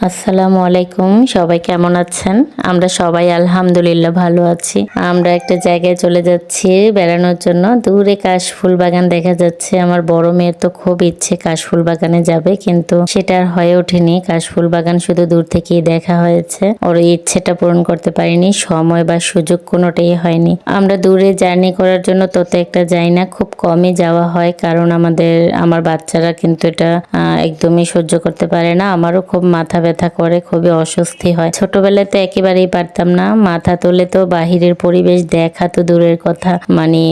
আসসালামু আলাইকুম, সবাই কেমন আছেন? আমরা সবাই আলহামদুলিল্লাহ ভালো আছি। আমরা একটা জায়গায় চলে যাচ্ছি বেড়ানোর জন্য। দূরে কাশফুল বাগান দেখা যাচ্ছে। আমার বড় মেয়ের তো খুব ইচ্ছে কাশফুল বাগানে যাবে, কিন্তু সেটা আর হয়ে ওঠেনি। কাশফুল বাগান শুধু দূর থেকেই দেখা হয়েছে। ওর ইচ্ছেটা পূরণ করতে পারিনি। সময় বা সুযোগ কোনোটাই হয়নি। আমরা দূরে জার্নি করার জন্য তত একটা যাই না। খুব কমই যাওয়া হয়, কারণ আমাদের, আমার বাচ্চারা কিন্তু এটা একদমই সহ্য করতে পারে না। আমারও খুব মাথা ব্যথা করে, খুবই অস্বস্তি হয়। ছোটবেলায় তো একেবারেই পারতাম না। মাথা তুলে তো বাহিরের পরিবেশ দেখা তো দূরের কথা। মানে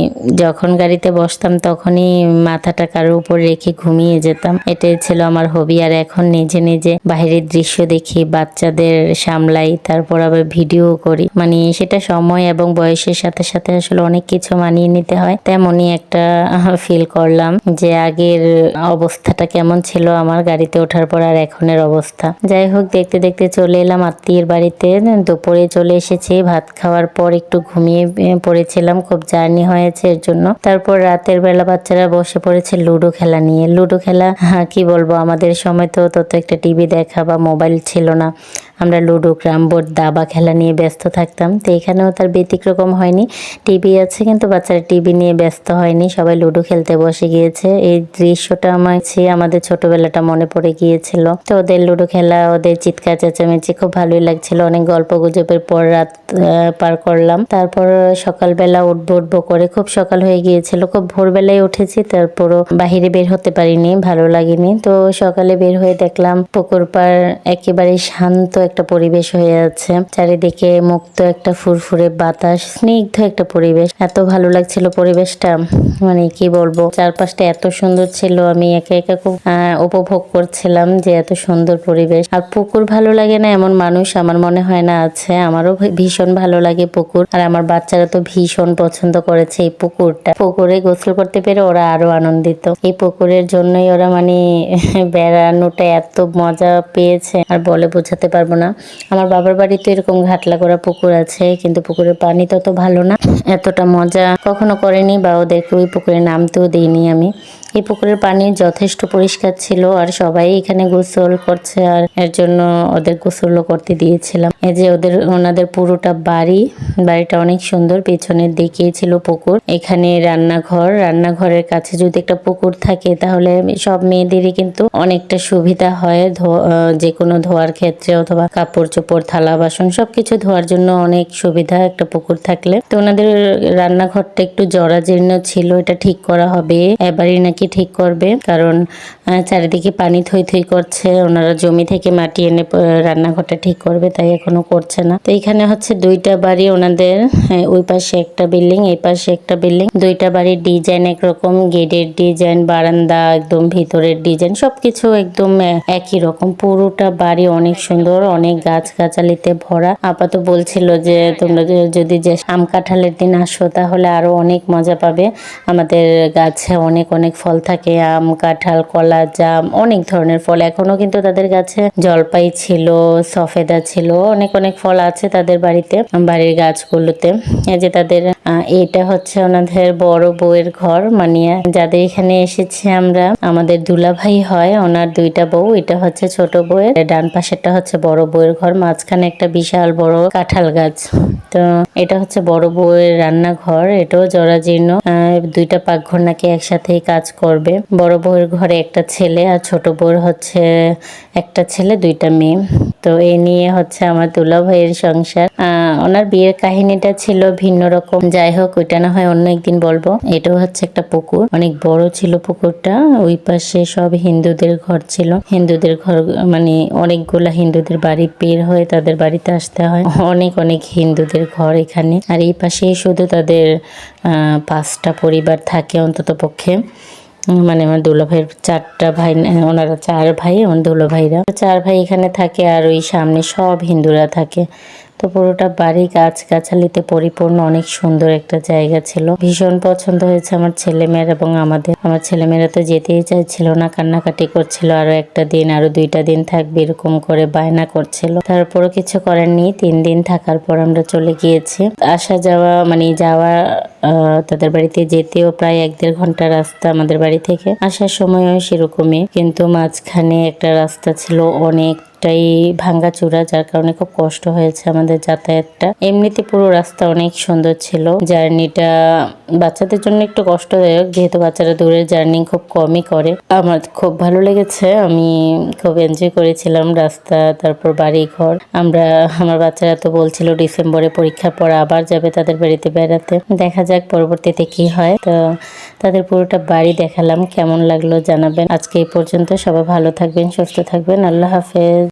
যখন গাড়িতে বসতাম তখনই মাথাটা কারোর উপর রেখে ঘুমিয়ে যেতাম। এটাই ছিল আমার হবি আর এখন নিজে নিজে বাহিরের দৃশ্য দেখি, বাচ্চাদের সামলাই, তারপর আবার ভিডিও করি। মানে সেটা সময় এবং বয়সের সাথে সাথে আসলে অনেক কিছু মানিয়ে নিতে হয়। তেমনই একটা ফিল করলাম যে আগের অবস্থাটা কেমন ছিল আমার গাড়িতে ওঠার পর আর এখনের অবস্থা। যাই হোক দেখতে দেখতে চলে এলাম আত্মীয়ের বাড়িতে। দুপুরে চলে এসেছি ভাত খাওয়ার পর একটু ঘুমিয়ে পড়েছিলাম খুব জার্নি হয়েছে এর জন্য। তারপর রাতের বেলা বাচ্চারা বসে পড়েছে লুডো খেলা নিয়ে। লুডো খেলা হ্যাঁ, কি বলব আমাদের সময় তো তত একটা টিভি দেখা বা মোবাইল ছিল না। আমরা লুডো ক্রামবোর্ড দাবা খেলা নিয়ে ব্যস্ত থাকতাম। তো এখানেও তার ব্যতিক্রম হয়নি। টিভি আছে কিন্তু বাচ্চারা টিভি নিয়ে ব্যস্ত হয়নি। সবাই লুডো খেলতে বসে গিয়েছে। এই দৃশ্যটা আমার আমাদের ছোটবেলাটা মনে পড়ে গিয়েছিল। তো ওদের লুডো খেলা, ওদের চিৎকার, চেঁচামেচি খুব ভালোই লাগছিল। অনেক গল্প গুজবের পর রাত পার করলাম। তারপর সকালবেলা উঠবো উঠবো করে খুব সকাল হয়ে গিয়েছিল। খুব ভোরবেলায় উঠেছি, তারপরও বাহিরে বের হতে পারিনি, ভালো লাগেনি। তো সকালে বের হয়ে দেখলাম পুকুর পাড় একেবারে শান্ত একটা পরিবেশ হয়ে আছে। চারিদিকে মুক্ত একটা ফুরফুরে বাতাস, স্নিগ্ধ একটা পরিবেশ। এত ভালো লাগছিল পরিবেশটা। মানে কি বলব? চারপাশটা এত সুন্দর ছিল। আমি একা একা খুব উপভোগ করছিলাম যে এত সুন্দর পরিবেশ। আর পুকুর ভালো লাগে না এমন মানুষ আমার মনে হয় না আছে। আমারও ভীষণ ভালো লাগে পুকুর। আর আমার বাচ্চারা তো ভীষণ পছন্দ করেছে এই পুকুরটা। পুকুরে গোসল করতে পেরে ওরা আরও আনন্দিত। এই পুকুরের জন্যই ওরা মানে বেড়ানোটা এত মজা পেয়েছে। আর বলে বোঝাতে পারব না। আমার বাবার বাড়িতে এরকম ঘাটলা করা পুকুর আছে, কিন্তু পুকুরের পানি তত ভালো না। এতটা মজা কখনো করেনি বা ওদেরকে ওই পুকুরে নামতেও দিইনি আমি। এই পুকুরের পানি যথেষ্ট পরিষ্কার ছিল আর সবাই এখানে গোসল করছে আর এর জন্য ওদের গোসলও করতে দিয়েছিলাম। এই যে ওদের, ওনাদের পুরোটা বাড়ি, বাড়িটা অনেক সুন্দর, পেছনের দিকেই ছিল পুকুর। এখানে রান্নাঘর, রান্নাঘরের কাছে যদি একটা পুকুর থাকে তাহলে সব মেয়েদেরই কিন্তু অনেকটা সুবিধা হয় যে কোনো ধোয়ার ক্ষেত্রে অথবা কাপড় চোপড় থালা, বাসন সবকিছু ধোয়ার জন্য অনেক সুবিধা একটা পুকুর থাকলে। তো ওনাদের রান্নাঘরটা একটু জরাজীর্ণ ছিল, এটা ঠিক করা হবে। এবারই নাকি ঠিক করবে। কারণ চারিদিকে পানি থই থই করছে, ওনারা জমি থেকে মাটি এনে রান্নাঘরটা ঠিক করবে, তাই এখনও করছে না। তো এখানে হচ্ছে দুইটা বাড়ি ওনাদের ওই পাশে একটা বিল্ডিং, এই পাশে একটা বিল্ডিং। দুইটা বাড়ির ডিজাইন একরকম, গেটের ডিজাইন, বারান্দা একদম ভিতরের ডিজাইন, সবকিছু একদম একই রকম। পুরোটা বাড়ি অনেক সুন্দর, অনেক গাছ গাছালিতে ভরা আপাতত বলছিল যে, তোমরা যদি যে আম কাঁঠালের দিন আসো, তাহলে আরও অনেক মজা পাবে। আমাদের গাছে অনেক অনেক ফল থাকে, আম, কাঁঠাল, কলা, জাম, অনেক ধরনের ফল। এখনও কিন্তু তাদের গাছে জলপাই ছিল, সফেদা ছিল, অনেক অনেক ফল আছে তাদের বাড়িতে, বাড়ির গাছগুলোতে। এই যে তাদের এটা হচ্ছে ওনাদের বড় বউয়ের ঘর। মানে যাদের এখানে এসেছি আমরা, আমাদের দুলাভাই হয়, ওনার দুইটা বউ, এটা হচ্ছে ছোট বউয়ের। ডান পাশেরটা হচ্ছে বড় বউয়ের ঘর, মাঝখানে একটা বিশাল বড় কাঁঠাল গাছ। তো এটা হচ্ছে বড় বউয়ের রান্নাঘর, এটাও জরাজীর্ণ। দুইটা পাকঘর নাকি একসাথেই কাজ করবে। বড় বউয়ের ঘরে একটা ছেলে আর ছোট বউর হচ্ছে একটা ছেলে, দুইটা মেয়ে। তো এই নিয়ে হচ্ছে আমার দুলা ভাইয়ের সংসার। ওনার বিয়ের কাহিনীটা ছিল ভিন্ন রকম। যাই হোক, ওইটা না হয় অন্য একদিন বলব। এটাও হচ্ছে একটা পুকুর। অনেক বড় ছিল পুকুরটা। ওই পাশে সব হিন্দুদের ঘর ছিল। হিন্দুদের ঘর মানে অনেকগুলা হিন্দুদের বাড়ি বের হয়ে তাদের বাড়িতে আসতে হয়। অনেক অনেক হিন্দুদের ঘর এখানে। আর এই পাশেই শুধু তাদের পাঁচটা পরিবার থাকে অন্তত পক্ষে মানে আমার দুলো ভাইয়ের চারটা ভাই, ওনারা চার ভাই, আমার দুলো ভাইরা চার ভাই এখানে থাকে আর ওই সামনে সব হিন্দুরা থাকে। তো পুরোটা বাড়ি গাছ গাছালিতে পরিপূর্ণ, অনেক সুন্দর একটা জায়গা ছিল। ভীষণ পছন্দ হয়েছে আমার ছেলেমেয়ের এবং আমাদের। আমার ছেলেমেয়েরা তো যেতেই চাইছিল না, কান্নাকাটি করছিল, আরও একটা দিন, আরও দুইটা দিন থাকবে, এরকম করে বায়না করছিল। তারপরও কিছু করার নেই তিন দিন থাকার পর আমরা চলে গিয়েছি। আসা যাওয়া মানে যাওয়া তাদের বাড়িতে যেতেও প্রায় এক দেড় ঘণ্টা রাস্তা আমাদের বাড়ি থেকে আসার সময়ও সেরকমই। কিন্তু মাঝখানে একটা রাস্তা ছিল অনেক অনেকটাই ভাঙ্গাচোরা, যার কারণে খুব কষ্ট হয়েছে আমাদের যাতায়াতটা। এমনিতে পুরো রাস্তা অনেক সুন্দর ছিল। জার্নিটা বাচ্চাদের জন্য একটু কষ্টদায়ক, যেহেতু বাচ্চারা দূরের জার্নি খুব কমই করে। আমার খুব ভালো লেগেছে, আমি খুব এনজয় করেছিলাম রাস্তা, তারপর বাড়ি ঘর আমরা, আমার বাচ্চারা তো বলছিল ডিসেম্বরে পরীক্ষার পর আবার যাবে তাদের বাড়িতে বেড়াতে। দেখা যাক পরবর্তীতে কি হয়। তো তাদের পুরোটা বাড়ি দেখালাম, কেমন লাগল জানাবেন। আজকে এই পর্যন্ত সবাই ভালো থাকবেন, সুস্থ থাকবেন। আল্লাহ হাফেজ।